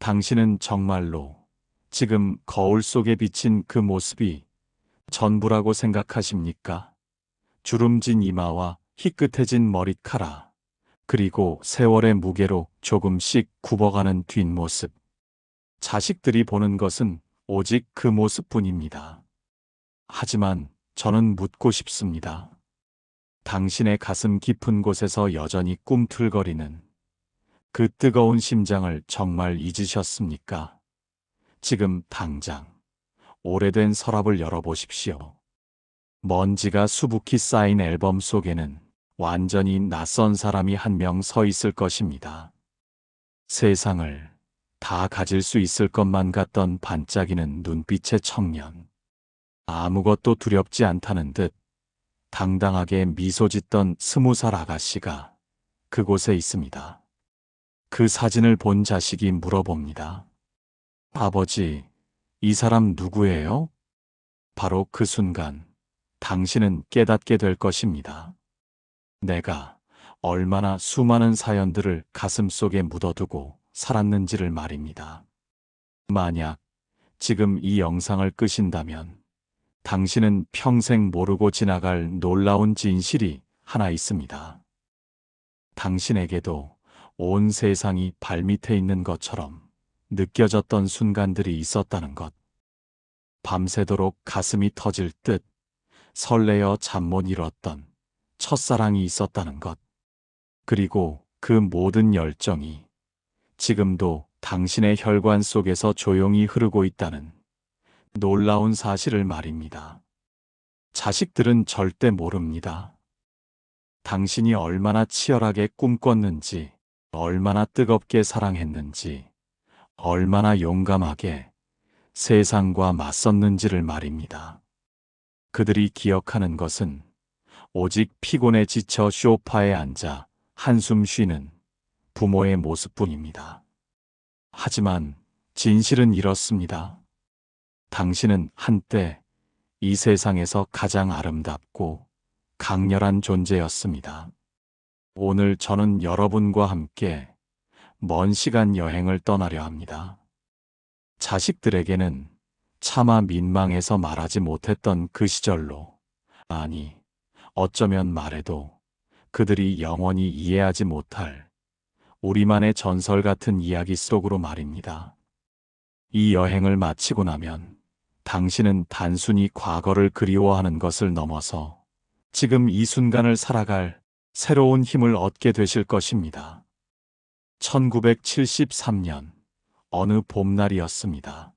당신은 정말로 지금 거울 속에 비친 그 모습이 전부라고 생각하십니까? 주름진 이마와 희끗해진 머리카락, 그리고 세월의 무게로 조금씩 굽어가는 뒷모습. 자식들이 보는 것은 오직 그 모습뿐입니다. 하지만 저는 묻고 싶습니다. 당신의 가슴 깊은 곳에서 여전히 꿈틀거리는 그 뜨거운 심장을 정말 잊으셨습니까? 지금 당장 오래된 서랍을 열어보십시오. 먼지가 수북히 쌓인 앨범 속에는 완전히 낯선 사람이 한 명 서 있을 것입니다. 세상을 다 가질 수 있을 것만 같던 반짝이는 눈빛의 청년. 아무것도 두렵지 않다는 듯 당당하게 미소 짓던 스무 살 아가씨가 그곳에 있습니다. 그 사진을 본 자식이 물어봅니다. 아버지, 이 사람 누구예요? 바로 그 순간 당신은 깨닫게 될 것입니다. 내가 얼마나 수많은 사연들을 가슴 속에 묻어두고 살았는지를 말입니다. 만약 지금 이 영상을 끄신다면 당신은 평생 모르고 지나갈 놀라운 진실이 하나 있습니다. 당신에게도 온 세상이 발밑에 있는 것처럼 느껴졌던 순간들이 있었다는 것. 밤새도록 가슴이 터질 듯 설레어 잠 못 이뤘던 첫사랑이 있었다는 것. 그리고 그 모든 열정이 지금도 당신의 혈관 속에서 조용히 흐르고 있다는 놀라운 사실을 말입니다. 자식들은 절대 모릅니다. 당신이 얼마나 치열하게 꿈꿨는지, 얼마나 뜨겁게 사랑했는지, 얼마나 용감하게 세상과 맞섰는지를 말입니다. 그들이 기억하는 것은 오직 피곤에 지쳐 쇼파에 앉아 한숨 쉬는 부모의 모습뿐입니다. 하지만 진실은 이렇습니다. 당신은 한때 이 세상에서 가장 아름답고 강렬한 존재였습니다. 오늘 저는 여러분과 함께 먼 시간 여행을 떠나려 합니다. 자식들에게는 차마 민망해서 말하지 못했던 그 시절로, 아니, 어쩌면 말해도 그들이 영원히 이해하지 못할 우리만의 전설 같은 이야기 속으로 말입니다. 이 여행을 마치고 나면 당신은 단순히 과거를 그리워하는 것을 넘어서 지금 이 순간을 살아갈 새로운 힘을 얻게 되실 것입니다. 1973년 어느 봄날이었습니다.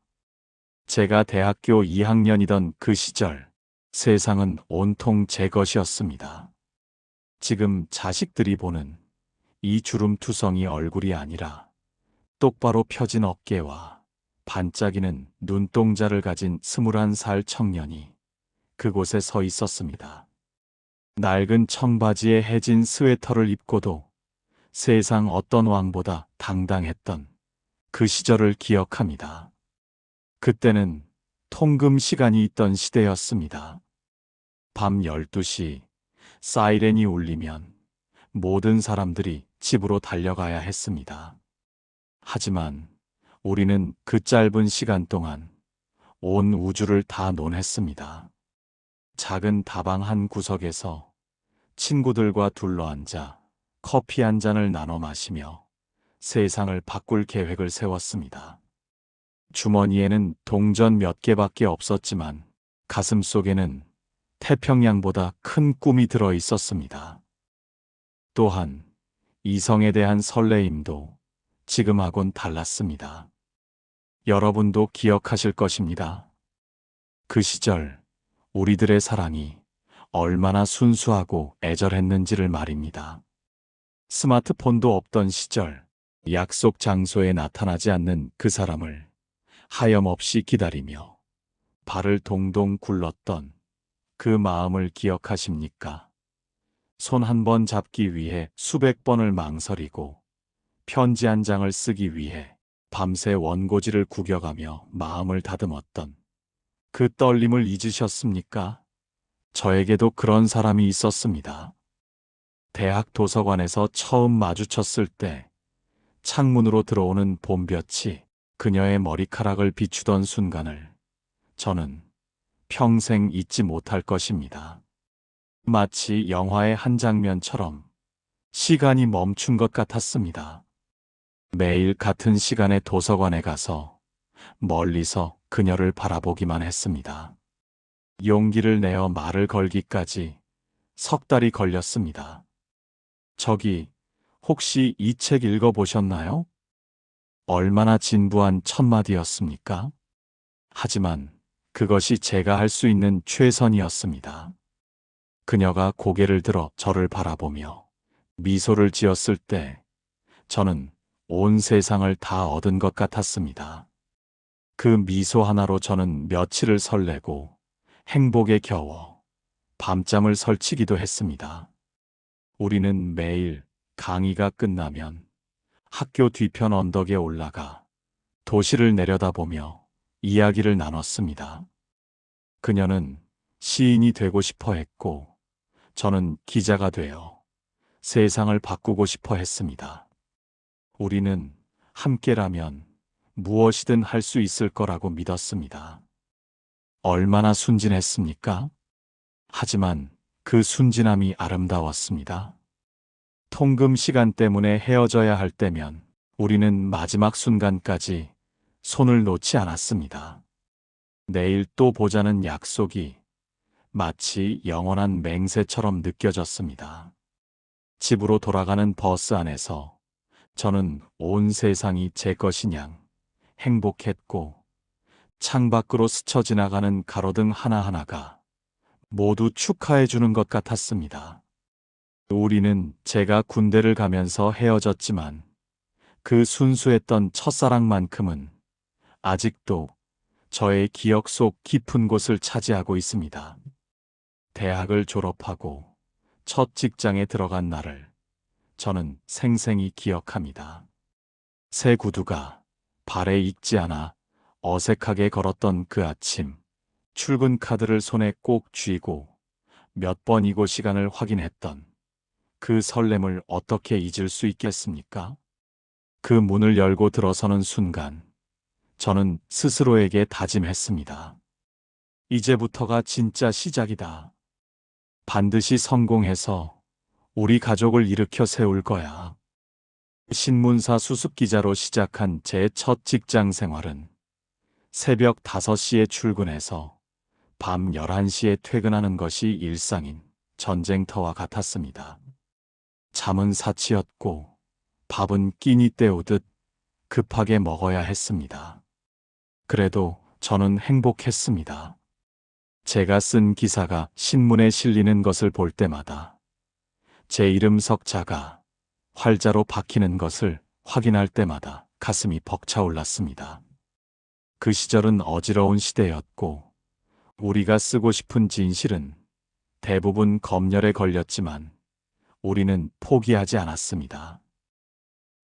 제가 대학교 2학년이던 그 시절 세상은 온통 제 것이었습니다. 지금 자식들이 보는 이 주름투성이 얼굴이 아니라 똑바로 펴진 어깨와 반짝이는 눈동자를 가진 스물한 살 청년이 그곳에 서 있었습니다. 낡은 청바지에 해진 스웨터를 입고도 세상 어떤 왕보다 당당했던 그 시절을 기억합니다. 그때는 통금 시간이 있던 시대였습니다. 밤 12시 사이렌이 울리면 모든 사람들이 집으로 달려가야 했습니다. 하지만 우리는 그 짧은 시간 동안 온 우주를 다 논했습니다. 작은 다방 한 구석에서 친구들과 둘러앉아 커피 한 잔을 나눠 마시며 세상을 바꿀 계획을 세웠습니다. 주머니에는 동전 몇 개밖에 없었지만 가슴 속에는 태평양보다 큰 꿈이 들어 있었습니다. 또한 이성에 대한 설레임도 지금하곤 달랐습니다. 여러분도 기억하실 것입니다. 그 시절 우리들의 사랑이 얼마나 순수하고 애절했는지를 말입니다. 스마트폰도 없던 시절 약속 장소에 나타나지 않는 그 사람을 하염없이 기다리며 발을 동동 굴렀던 그 마음을 기억하십니까? 손 한 번 잡기 위해 수백 번을 망설이고 편지 한 장을 쓰기 위해 밤새 원고지를 구겨가며 마음을 다듬었던 그 떨림을 잊으셨습니까? 저에게도 그런 사람이 있었습니다. 대학 도서관에서 처음 마주쳤을 때 창문으로 들어오는 봄볕이 그녀의 머리카락을 비추던 순간을 저는 평생 잊지 못할 것입니다. 마치 영화의 한 장면처럼 시간이 멈춘 것 같았습니다. 매일 같은 시간에 도서관에 가서 멀리서 그녀를 바라보기만 했습니다. 용기를 내어 말을 걸기까지 석 달이 걸렸습니다. 저기, 혹시 이 책 읽어보셨나요? 얼마나 진부한 첫마디였습니까? 하지만 그것이 제가 할 수 있는 최선이었습니다. 그녀가 고개를 들어 저를 바라보며 미소를 지었을 때 저는 온 세상을 다 얻은 것 같았습니다. 그 미소 하나로 저는 며칠을 설레고 행복에 겨워 밤잠을 설치기도 했습니다. 우리는 매일 강의가 끝나면 학교 뒤편 언덕에 올라가 도시를 내려다보며 이야기를 나눴습니다. 그녀는 시인이 되고 싶어 했고, 저는 기자가 되어 세상을 바꾸고 싶어 했습니다. 우리는 함께라면 무엇이든 할 수 있을 거라고 믿었습니다. 얼마나 순진했습니까? 하지만 그 순진함이 아름다웠습니다. 통금 시간 때문에 헤어져야 할 때면 우리는 마지막 순간까지 손을 놓지 않았습니다. 내일 또 보자는 약속이 마치 영원한 맹세처럼 느껴졌습니다. 집으로 돌아가는 버스 안에서 저는 온 세상이 제 것이냥 행복했고 창밖으로 스쳐 지나가는 가로등 하나하나가 모두 축하해 주는 것 같았습니다. 우리는 제가 군대를 가면서 헤어졌지만 그 순수했던 첫사랑만큼은 아직도 저의 기억 속 깊은 곳을 차지하고 있습니다. 대학을 졸업하고 첫 직장에 들어간 날을 저는 생생히 기억합니다. 새 구두가 발에 익지 않아 어색하게 걸었던 그 아침, 출근 카드를 손에 꼭 쥐고 몇 번이고 시간을 확인했던 그 설렘을 어떻게 잊을 수 있겠습니까? 그 문을 열고 들어서는 순간, 저는 스스로에게 다짐했습니다. 이제부터가 진짜 시작이다. 반드시 성공해서 우리 가족을 일으켜 세울 거야. 신문사 수습 기자로 시작한 제 첫 직장 생활은 새벽 5시에 출근해서 밤 11시에 퇴근하는 것이 일상인 전쟁터와 같았습니다. 잠은 사치였고 밥은 끼니 때우듯 급하게 먹어야 했습니다. 그래도 저는 행복했습니다. 제가 쓴 기사가 신문에 실리는 것을 볼 때마다 제 이름 석자가 활자로 박히는 것을 확인할 때마다 가슴이 벅차올랐습니다. 그 시절은 어지러운 시대였고 우리가 쓰고 싶은 진실은 대부분 검열에 걸렸지만 우리는 포기하지 않았습니다.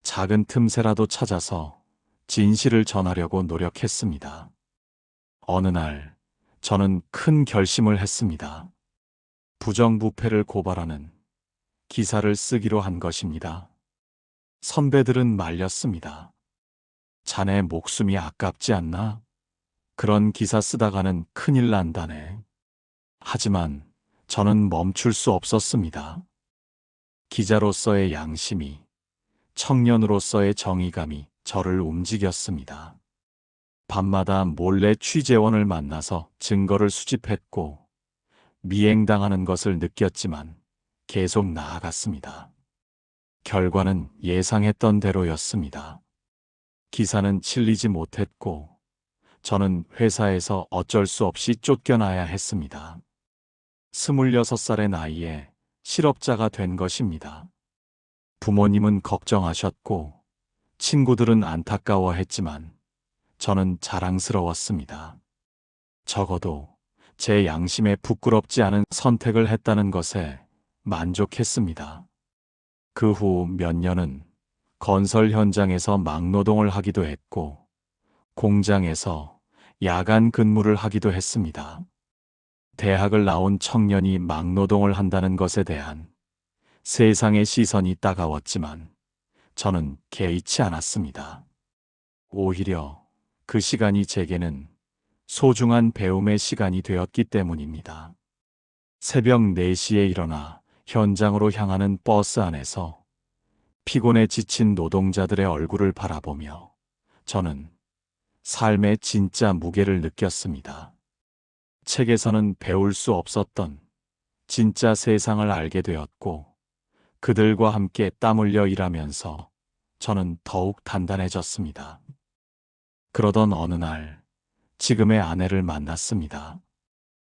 작은 틈새라도 찾아서 진실을 전하려고 노력했습니다. 어느 날 저는 큰 결심을 했습니다. 부정부패를 고발하는 기사를 쓰기로 한 것입니다. 선배들은 말렸습니다. 자네 목숨이 아깝지 않나? 그런 기사 쓰다가는 큰일 난다네. 하지만 저는 멈출 수 없었습니다. 기자로서의 양심이, 청년으로서의 정의감이 저를 움직였습니다. 밤마다 몰래 취재원을 만나서 증거를 수집했고, 미행당하는 것을 느꼈지만 계속 나아갔습니다. 결과는 예상했던 대로였습니다. 기사는 칠리지 못했고, 저는 회사에서 어쩔 수 없이 쫓겨나야 했습니다. 26살의 나이에 실업자가 된 것입니다. 부모님은 걱정하셨고, 친구들은 안타까워했지만, 저는 자랑스러웠습니다. 적어도 제 양심에 부끄럽지 않은 선택을 했다는 것에 만족했습니다. 그 후 몇 년은 건설 현장에서 막노동을 하기도 했고, 공장에서 야간 근무를 하기도 했습니다. 대학을 나온 청년이 막노동을 한다는 것에 대한 세상의 시선이 따가웠지만 저는 개의치 않았습니다. 오히려 그 시간이 제게는 소중한 배움의 시간이 되었기 때문입니다. 새벽 4시에 일어나 현장으로 향하는 버스 안에서 피곤에 지친 노동자들의 얼굴을 바라보며 저는 삶의 진짜 무게를 느꼈습니다. 책에서는 배울 수 없었던 진짜 세상을 알게 되었고 그들과 함께 땀 흘려 일하면서 저는 더욱 단단해졌습니다. 그러던 어느 날 지금의 아내를 만났습니다.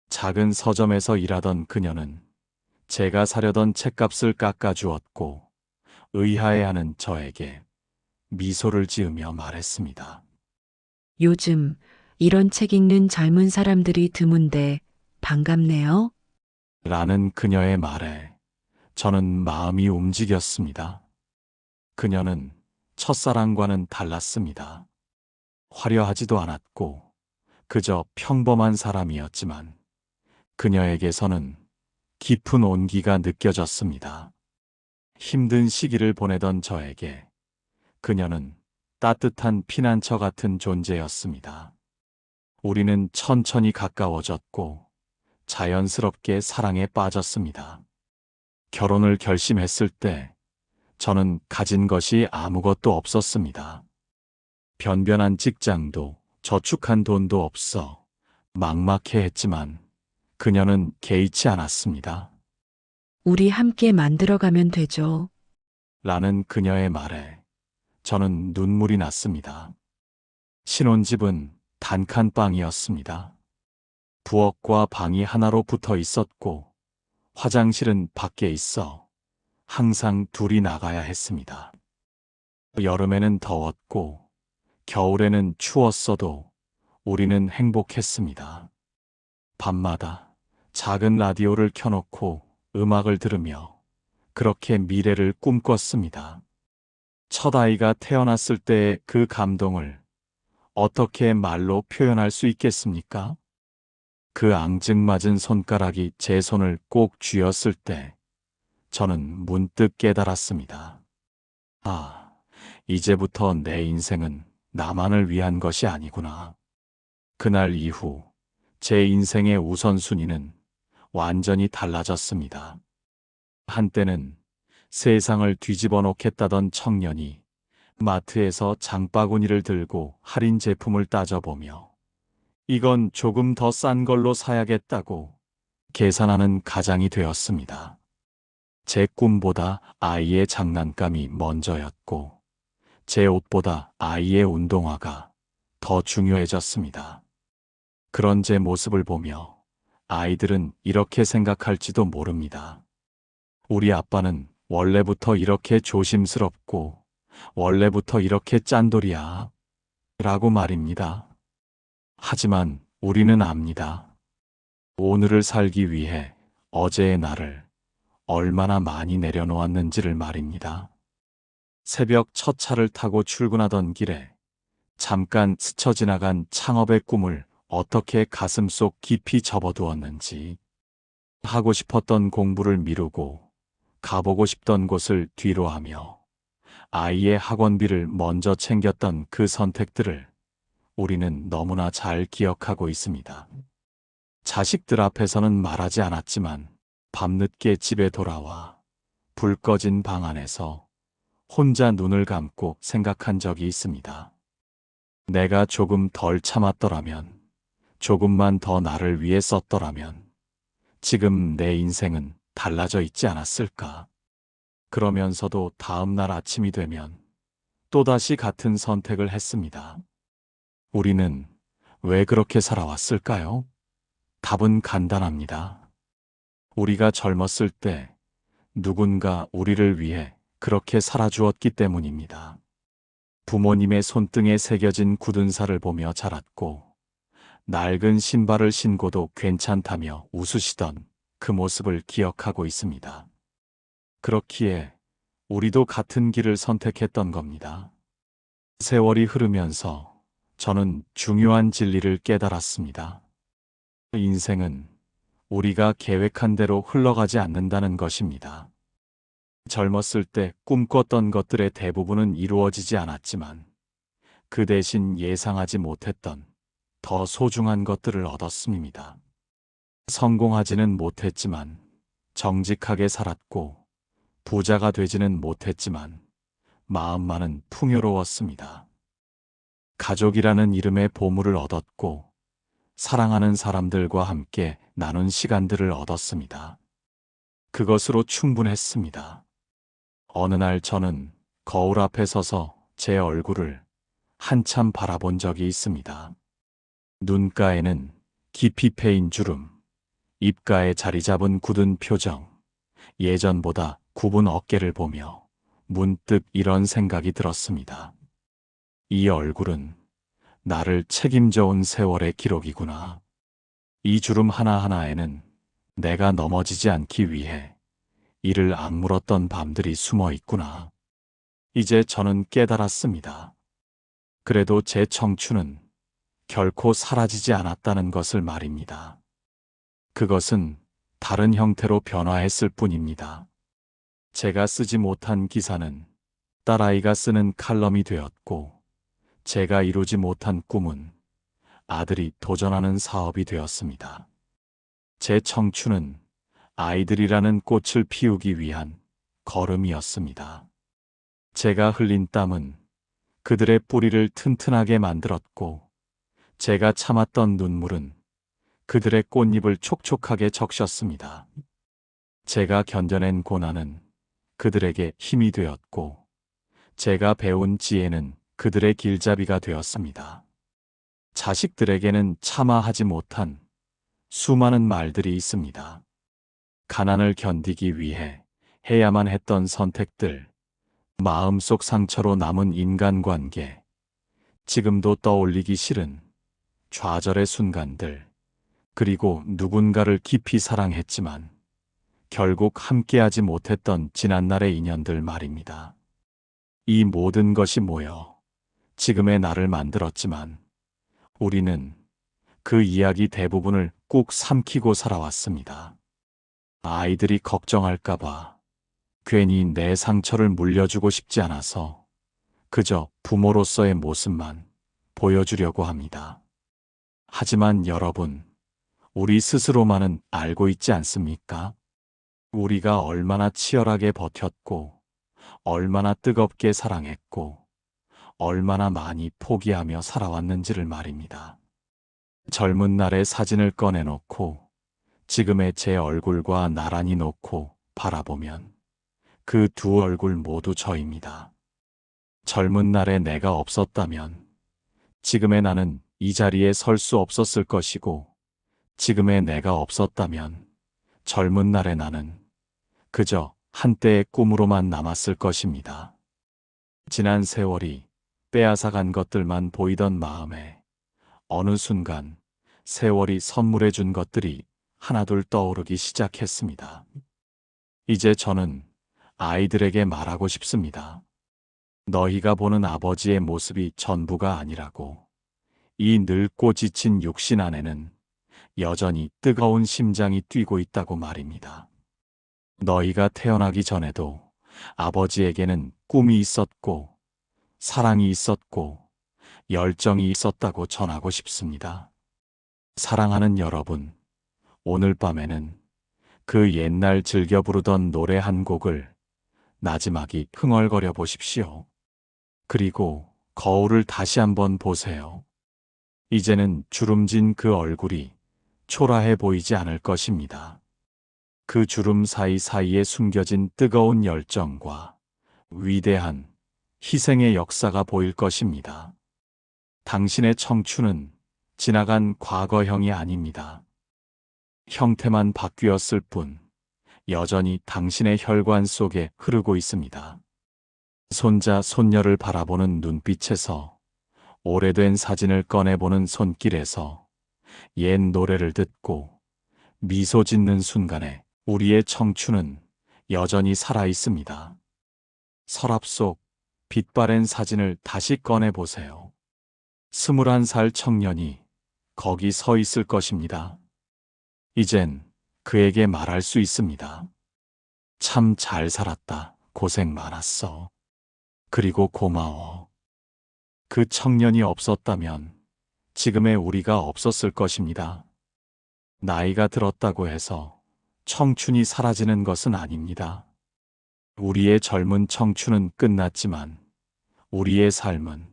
작은 서점에서 일하던 그녀는 제가 사려던 책값을 깎아주었고 의아해하는 저에게 미소를 지으며 말했습니다. 요즘 이런 책 읽는 젊은 사람들이 드문데 반갑네요. 라는 그녀의 말에 저는 마음이 움직였습니다. 그녀는 첫사랑과는 달랐습니다. 화려하지도 않았고 그저 평범한 사람이었지만 그녀에게서는 깊은 온기가 느껴졌습니다. 힘든 시기를 보내던 저에게 그녀는 따뜻한 피난처 같은 존재였습니다. 우리는 천천히 가까워졌고 자연스럽게 사랑에 빠졌습니다. 결혼을 결심했을 때 저는 가진 것이 아무것도 없었습니다. 변변한 직장도 저축한 돈도 없어 막막해 했지만 그녀는 개의치 않았습니다. 우리 함께 만들어가면 되죠. 라는 그녀의 말에 저는 눈물이 났습니다. 신혼집은 단칸방이었습니다. 부엌과 방이 하나로 붙어 있었고 화장실은 밖에 있어 항상 둘이 나가야 했습니다. 여름에는 더웠고 겨울에는 추웠어도 우리는 행복했습니다. 밤마다 작은 라디오를 켜놓고 음악을 들으며 그렇게 미래를 꿈꿨습니다. 첫 아이가 태어났을 때의 그 감동을 어떻게 말로 표현할 수 있겠습니까? 그 앙증맞은 손가락이 제 손을 꼭 쥐었을 때 저는 문득 깨달았습니다. 아, 이제부터 내 인생은 나만을 위한 것이 아니구나. 그날 이후 제 인생의 우선순위는 완전히 달라졌습니다. 한때는 세상을 뒤집어 놓겠다던 청년이 마트에서 장바구니를 들고 할인 제품을 따져보며 이건 조금 더 싼 걸로 사야겠다고 계산하는 가장이 되었습니다. 제 꿈보다 아이의 장난감이 먼저였고 제 옷보다 아이의 운동화가 더 중요해졌습니다. 그런 제 모습을 보며 아이들은 이렇게 생각할지도 모릅니다. 우리 아빠는 원래부터 이렇게 조심스럽고 원래부터 이렇게 짠돌이야. 라고 말입니다. 하지만 우리는 압니다. 오늘을 살기 위해 어제의 나를 얼마나 많이 내려놓았는지를 말입니다. 새벽 첫 차를 타고 출근하던 길에 잠깐 스쳐 지나간 창업의 꿈을 어떻게 가슴 속 깊이 접어두었는지 하고 싶었던 공부를 미루고 가보고 싶던 곳을 뒤로 하며 아이의 학원비를 먼저 챙겼던 그 선택들을 우리는 너무나 잘 기억하고 있습니다. 자식들 앞에서는 말하지 않았지만 밤늦게 집에 돌아와 불 꺼진 방 안에서 혼자 눈을 감고 생각한 적이 있습니다. 내가 조금 덜 참았더라면, 조금만 더 나를 위해 썼더라면, 지금 내 인생은 달라져 있지 않았을까? 그러면서도 다음 날 아침이 되면 또다시 같은 선택을 했습니다. 우리는 왜 그렇게 살아왔을까요? 답은 간단합니다. 우리가 젊었을 때 누군가 우리를 위해 그렇게 살아주었기 때문입니다. 부모님의 손등에 새겨진 굳은 살을 보며 자랐고 낡은 신발을 신고도 괜찮다며 웃으시던 그 모습을 기억하고 있습니다. 그렇기에 우리도 같은 길을 선택했던 겁니다. 세월이 흐르면서 저는 중요한 진리를 깨달았습니다. 인생은 우리가 계획한 대로 흘러가지 않는다는 것입니다. 젊었을 때 꿈꿨던 것들의 대부분은 이루어지지 않았지만 그 대신 예상하지 못했던 더 소중한 것들을 얻었습니다. 성공하지는 못했지만 정직하게 살았고 부자가 되지는 못했지만 마음만은 풍요로웠습니다. 가족이라는 이름의 보물을 얻었고 사랑하는 사람들과 함께 나눈 시간들을 얻었습니다. 그것으로 충분했습니다. 어느 날 저는 거울 앞에 서서 제 얼굴을 한참 바라본 적이 있습니다. 눈가에는 깊이 패인 주름, 입가에 자리 잡은 굳은 표정, 예전보다 굽은 어깨를 보며 문득 이런 생각이 들었습니다. 이 얼굴은 나를 책임져 온 세월의 기록이구나. 이 주름 하나하나에는 내가 넘어지지 않기 위해 이를 악물었던 밤들이 숨어 있구나. 이제 저는 깨달았습니다. 그래도 제 청춘은 결코 사라지지 않았다는 것을 말입니다. 그것은 다른 형태로 변화했을 뿐입니다. 제가 쓰지 못한 기사는 딸아이가 쓰는 칼럼이 되었고, 제가 이루지 못한 꿈은 아들이 도전하는 사업이 되었습니다. 제 청춘은 아이들이라는 꽃을 피우기 위한 걸음이었습니다. 제가 흘린 땀은 그들의 뿌리를 튼튼하게 만들었고, 제가 참았던 눈물은 그들의 꽃잎을 촉촉하게 적셨습니다. 제가 견뎌낸 고난은 그들에게 힘이 되었고, 제가 배운 지혜는 그들의 길잡이가 되었습니다. 자식들에게는 차마 하지 못한 수많은 말들이 있습니다. 가난을 견디기 위해 해야만 했던 선택들, 마음속 상처로 남은 인간관계, 지금도 떠올리기 싫은 좌절의 순간들, 그리고 누군가를 깊이 사랑했지만 결국 함께하지 못했던 지난날의 인연들 말입니다. 이 모든 것이 모여 지금의 나를 만들었지만 우리는 그 이야기 대부분을 꾹 삼키고 살아왔습니다. 아이들이 걱정할까봐 괜히 내 상처를 물려주고 싶지 않아서 그저 부모로서의 모습만 보여주려고 합니다. 하지만 여러분, 우리 스스로만은 알고 있지 않습니까? 우리가 얼마나 치열하게 버텼고, 얼마나 뜨겁게 사랑했고, 얼마나 많이 포기하며 살아왔는지를 말입니다. 젊은 날의 사진을 꺼내놓고, 지금의 제 얼굴과 나란히 놓고 바라보면, 그 두 얼굴 모두 저입니다. 젊은 날에 내가 없었다면, 지금의 나는 이 자리에 설 수 없었을 것이고, 지금의 내가 없었다면, 젊은 날의 나는 그저 한때의 꿈으로만 남았을 것입니다. 지난 세월이 빼앗아간 것들만 보이던 마음에 어느 순간 세월이 선물해 준 것들이 하나둘 떠오르기 시작했습니다. 이제 저는 아이들에게 말하고 싶습니다. 너희가 보는 아버지의 모습이 전부가 아니라고. 이 늙고 지친 육신 안에는 여전히 뜨거운 심장이 뛰고 있다고 말입니다. 너희가 태어나기 전에도 아버지에게는 꿈이 있었고, 사랑이 있었고, 열정이 있었다고 전하고 싶습니다. 사랑하는 여러분, 오늘 밤에는 그 옛날 즐겨 부르던 노래 한 곡을 나지막이 흥얼거려 보십시오. 그리고 거울을 다시 한번 보세요. 이제는 주름진 그 얼굴이 초라해 보이지 않을 것입니다. 그 주름 사이사이에 숨겨진 뜨거운 열정과 위대한 희생의 역사가 보일 것입니다. 당신의 청춘은 지나간 과거형이 아닙니다. 형태만 바뀌었을 뿐 여전히 당신의 혈관 속에 흐르고 있습니다. 손자, 손녀를 바라보는 눈빛에서 오래된 사진을 꺼내보는 손길에서 옛 노래를 듣고 미소 짓는 순간에 우리의 청춘은 여전히 살아 있습니다. 서랍 속 빛바랜 사진을 다시 꺼내보세요. 스물한 살 청년이 거기 서 있을 것입니다. 이젠 그에게 말할 수 있습니다. 참 잘 살았다. 고생 많았어. 그리고 고마워. 그 청년이 없었다면 지금의 우리가 없었을 것입니다. 나이가 들었다고 해서 청춘이 사라지는 것은 아닙니다. 우리의 젊은 청춘은 끝났지만 우리의 삶은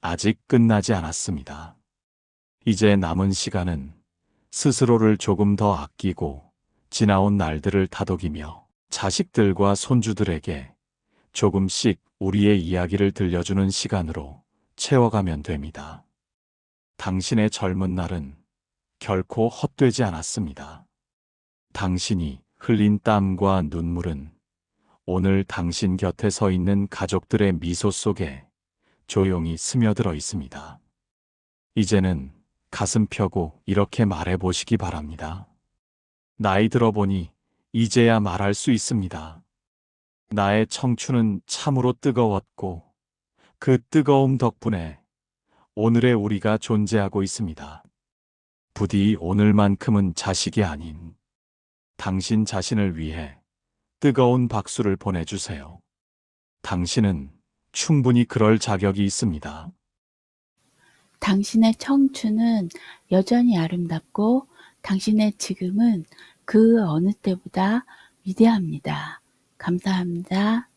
아직 끝나지 않았습니다. 이제 남은 시간은 스스로를 조금 더 아끼고 지나온 날들을 다독이며 자식들과 손주들에게 조금씩 우리의 이야기를 들려주는 시간으로 채워가면 됩니다. 당신의 젊은 날은 결코 헛되지 않았습니다. 당신이 흘린 땀과 눈물은 오늘 당신 곁에 서 있는 가족들의 미소 속에 조용히 스며들어 있습니다. 이제는 가슴 펴고 이렇게 말해 보시기 바랍니다. 나이 들어보니 이제야 말할 수 있습니다. 나의 청춘은 참으로 뜨거웠고 그 뜨거움 덕분에 오늘의 우리가 존재하고 있습니다. 부디 오늘만큼은 자식이 아닌 당신 자신을 위해 뜨거운 박수를 보내주세요. 당신은 충분히 그럴 자격이 있습니다. 당신의 청춘은 여전히 아름답고 당신의 지금은 그 어느 때보다 위대합니다. 감사합니다.